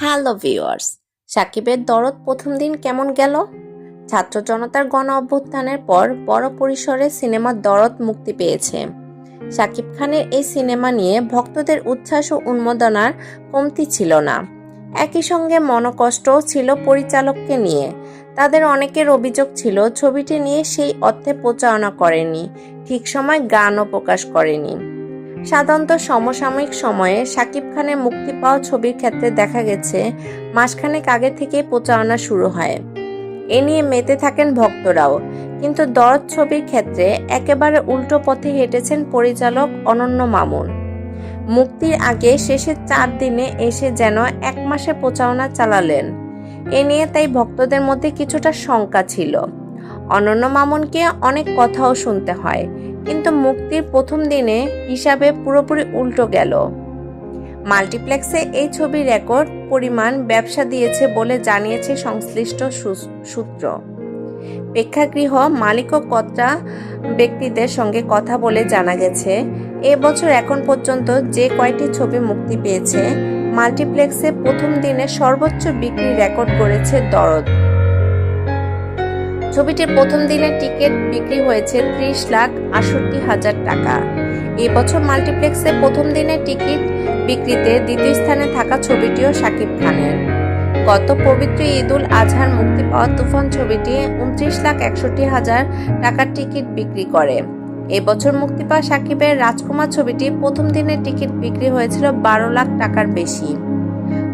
Hello viewers, সাকিবের দরদ প্রথম দিন কেমন গেল? ছাত্র জনতার গণ অভ্যুত্থানের পর বড় পরিসরে সিনেমার দরদ মুক্তি পেয়েছে। সাকিব খানের এই সিনেমা নিয়ে ভক্তদের উচ্ছ্বাস ও উন্মোদনার কমতি ছিল না। একই সঙ্গে মনকষ্টও ছিল পরিচালককে নিয়ে। তাদের অনেকের অভিযোগ ছিল, ছবিটি নিয়ে সেই অর্থে প্রচারণা করেনি, ঠিক সময় গানও প্রকাশ করেনি। সাধারণত সমসাময়িক সময়ে শাকিব খানের মুক্তি পাওয়া ছবির ক্ষেত্রে দেখা গেছে, মাসখানেক আগে থেকে প্রচারণা শুরু হয়। এ নিয়ে মেতে থাকেন ভক্তরাও, কিন্তু দরদ ছবির ক্ষেত্রে একেবারে উল্টো পথে হেঁটেছেন পরিচালক অনন্য মামুন। মুক্তির আগে শেষের চার দিনে এসে যেন এক মাসে প্রচারণা চালালেন। এ নিয়ে তাই ভক্তদের মধ্যে কিছুটা শঙ্কা ছিল। অনন্য মামুনকে অনেক কথাও শুনতে হয় কিন্তু মুক্তির প্রথম দিনে হিসাবে পুরোপুরি উল্টো গেল। মাল্টিপ্লেক্সে এই ছবি রেকর্ড পরিমাণ ব্যবসা দিয়েছে বলে জানিয়েছে সংশ্লিষ্ট সূত্র। প্রেক্ষাগৃহ মালিক ও কর্তা ব্যক্তিদের সঙ্গে কথা বলে জানা গেছে, এ বছর এখন পর্যন্ত যে কয়টি ছবি মুক্তি পেয়েছে, মাল্টিপ্লেক্সে প্রথম দিনে সর্বোচ্চ বিক্রি রেকর্ড করেছে দরদ। ছবিটির প্রথম দিনে টিকিট বিক্রি হয়েছে ত্রিশ লাখ আটষট্টি হাজার টাকা। এবছর মাল্টিপ্লেক্সে প্রথম দিনে টিকিট বিক্রিতে দ্বিতীয় স্থানে থাকা ছবিটিও শাকিব খানের। গত পবিত্র ঈদুল আজহার মুক্তি পাওয়া তুফান ছবিটি উনত্রিশ লাখ একষট্টি হাজার টাকার টিকিট বিক্রি করে। এবছর মুক্তি পাওয়া সাকিবের রাজকুমার ছবিটি প্রথম দিনে টিকিট বিক্রি হয়েছিল বারো লাখ টাকার বেশি।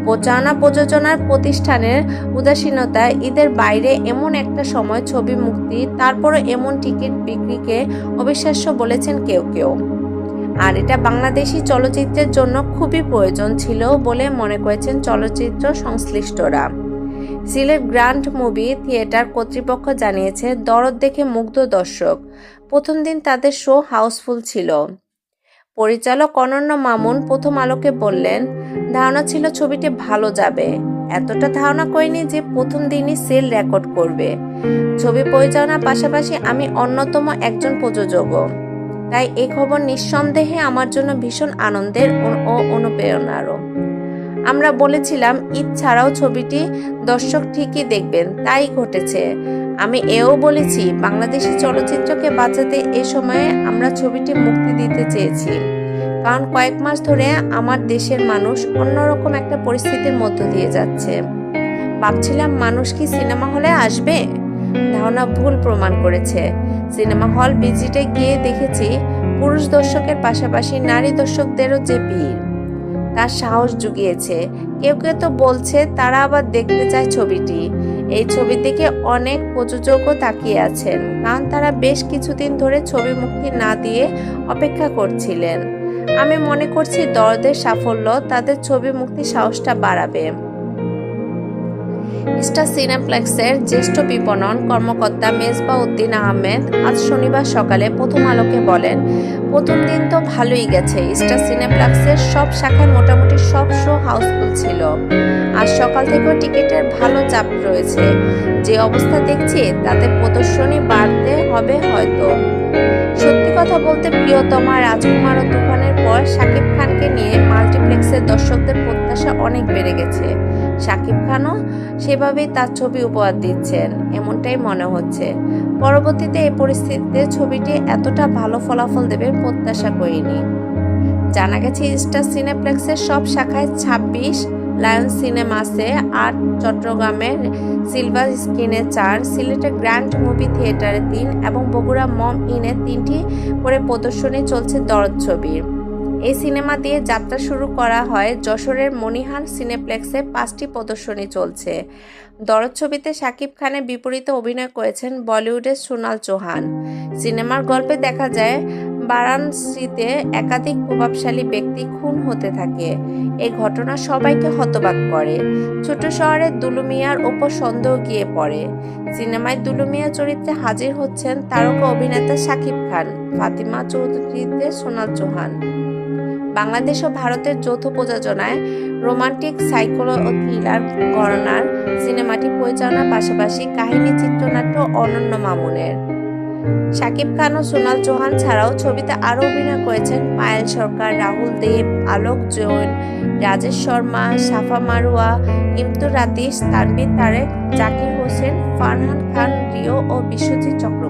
প্রচারণা প্রযোজনার প্রতিষ্ঠানের উদাসীনতায় ঈদের বাইরে এমন একটা সময় ছবি মুক্তি, তারপরও এমন টিকিট বিক্রিকে অবিশ্বাস্য বলেছেন কেউ কেউ। আর এটা বাংলাদেশি চলচ্চিত্রের জন্য খুবই প্রয়োজন ছিল বলে মনে করেছেন চলচ্চিত্র সংশ্লিষ্টরা। সিলেট গ্র্যান্ড মুভি থিয়েটার কর্তৃপক্ষ জানিয়েছে, দরদ দেখে মুগ্ধ দর্শক। প্রথম দিন তাদের শো হাউসফুল ছিল। পরিচালক অনন্য মামুন প্রথম আলোকে বললেন ধারণা ছিল ছবিটি ভালো যাবে। এতটা ধারণা করিনি যে প্রথম দিনই সেল রেকর্ড করবে। ছবি পরিচালনার পাশাপাশি আমি অন্যতম একজন প্রযোজকও তাই এই খবর নিঃসন্দেহে আমার জন্য ভীষণ আনন্দের ও- অনুপ্রেরণারও আমরা বলেছিলাম, ঈদ ছাড়াও ছবিটি দর্শক ঠিকই দেখবেন, তাই ঘটেছে। আমি এও বলেছি, বাংলাদেশি চলচ্চিত্রকে বাঁচাতে এ সময়ে আমরা ছবিটি মুক্তি দিতে চেয়েছি। কারণ কয়েক মাস ধরে আমার দেশের মানুষ অন্যরকম একটা পরিস্থিতির মধ্য দিয়ে যাচ্ছে। ভাবছিলাম, মানুষ কি সিনেমা হলে আসবে? ধারণা ভুল প্রমাণ করেছে। সিনেমা হল ভিজিটে গিয়ে দেখেছি, পুরুষ দর্শকের পাশাপাশি নারী দর্শকদেরও যে ভিড়, তার সাহস জুগিয়েছে। কেউ কেউ তো বলছে, তারা আবার দেখতে চায় ছবিটি। এই ছবি থেকে অনেক প্রযোজকও তাকিয়ে আছেন, কারণ তারা বেশ কিছুদিন ধরে ছবি মুক্তি না দিয়ে অপেক্ষা করছিলেন। আমি মনে করছি দরদের সাফল্য তাদের ছবি মুক্তি সাহসটা বাড়াবে। স্টার সিনেপ্লেক্সের জ্যেষ্ঠ বিপণন কর্মকর্তা মেজবা উদ্দিন আহমেদ আজ শনিবার সকালে প্রথম আলোকে বলেন, প্রথম দিন তো ভালোই গেছে। স্টার সিনেপ্লেক্সের সব শাখায় মোটামুটি সব শো হাউসফুল ছিল। আর সকাল থেকেও টিকিটের ভালো চাপ রয়েছে। যে অবস্থা দেখছি, তাতে প্রদর্শনী বাড়তে হবে হয়তো। সত্যি কথা বলতে, প্রিয়তমা রাজকুমার ও তুফানের পর শাকিব খানকে নিয়ে মাল্টিপ্লেক্সের দর্শকদের প্রত্যাশা অনেক বেড়ে গেছে। শাকিব খানও সেভাবেই তার ছবি উপহার দিচ্ছেন, এমনটাই মনে হচ্ছে। পরবর্তীতে এই পরিস্থিতিতে ছবিটি এতটা ভালো ফলাফল দেবে প্রত্যাশা করিনি। জানা গেছে, স্টার সিনেপ্লেক্সের সব শাখায় ছাব্বিশ লায়ন সিনেমাসে আট চট্টগ্রামের সিলভার স্ক্রিনে চার সিলেটের গ্র্যান্ড মুভি থিয়েটারে তিন এবং বগুড়া মম ইনে তিনটি করে প্রদর্শনী চলছে দরদ ছবির। এই সিনেমা দিয়ে যাত্রা শুরু করা হয় যশোরের মনিহার সিনেপ্লেক্সে পাঁচটি প্রদর্শনী চলছে। দরদ ছবিতে শাকিব খানের বিপরীতে অভিনয় করেছেন বলিউডের সোনাল চৌহান। সিনেমার গল্পে দেখা যায়, বারাণসীতে একাধিক প্রভাবশালী ব্যক্তি খুন হতে থাকে। এই ঘটনা সবাইকে হতবাক করে। ছোট শহরের দুলুমিয়ার ওপর সন্দেহ গিয়ে পড়ে। সিনেমায় দুলুমিয়া চরিত্রে হাজির হচ্ছেন তারকা অভিনেতা শাকিব খান, ফাতিমা চৌধুরীতে সোনাল চৌহান। বাংলাদেশ ও ভারতের যৌথ প্রযোজনায় রোমান্টিক সাইকোলো ও থ্রিলার ঘরানার সিনেমাটি পরিচালনার পাশাপাশি কাহিনী, চিত্রনাট্য অনন্য মামুনের। শাকিব খান ও সোনাল চৌহান ছাড়াও ছবিতে আরও অভিনয় করেছেন পায়েল সরকার, রাহুল দেব, আলোক জৈন, রাজেশ শর্মা, সাফা মারুয়া ইমতু রাতিশ তানবির তারেক, জাকির হোসেন, ফারহান খান, রিও ও বিশ্বজিৎ ধন্যবাদ